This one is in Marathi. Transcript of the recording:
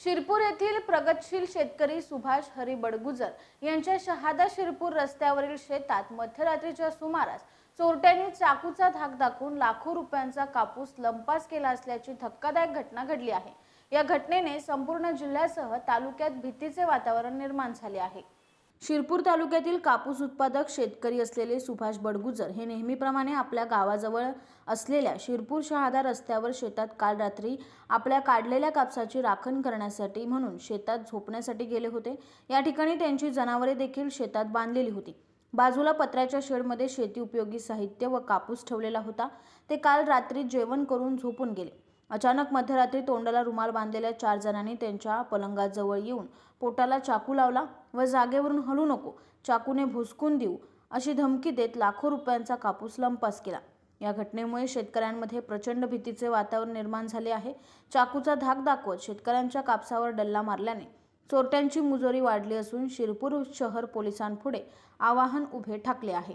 शिरपूर येथील प्रगतशील शेतकरी सुभाष हरी बडगुजर यांच्या शहादा शिरपूर रस्त्यावरील शेतात मध्यरात्रीच्या सुमारास चोरट्यांनी चाकूचा धाक दाखवून लाखो रुपयांचा कापूस लंपास केला असल्याची धक्कादायक घटना घडली आहे. या घटनेने संपूर्ण जिल्ह्यासह तालुक्यात भीतीचे वातावरण निर्माण झाले आहे. शिरपूर तालुक्यातील कापूस उत्पादक शेतकरी असलेले सुभाष बडगुजर हे नेहमीप्रमाणे आपल्या गावाजवळ असलेल्या शिरपूर शहादा रस्त्यावर शेतात काल रात्री आपल्या काढलेल्या कापसाची राखण करण्यासाठी म्हणून शेतात झोपण्यासाठी गेले होते. या ठिकाणी त्यांची जनावरे देखील शेतात बांधलेली होती. बाजूला पत्र्याच्या शेडमध्ये शेती उपयोगी साहित्य व कापूस ठेवलेला होता. ते काल रात्री जेवण करून झोपून गेले. अचानक मध्यरात्री तोंडाला रुमाल बांधलेल्या चार जणांनी त्यांच्या पलंगाजवळ येऊन पोटाला चाकू लावला व जागेवरून हलू नको चाकूने भुसकून देऊ अशी धमकी देत लाखो रुपयांचा कापूस लंपास केला. या घटनेमुळे शेतकऱ्यांमध्ये प्रचंड भीतीचे वातावरण निर्माण झाले आहे. चाकूचा धाक दाखवत शेतकऱ्यांच्या कापसावर डल्ला मारल्याने चोरट्यांची मुजोरी वाढली असून शिरपूर शहर पोलिसांपुढे आवाहन उभे ठाकले आहे.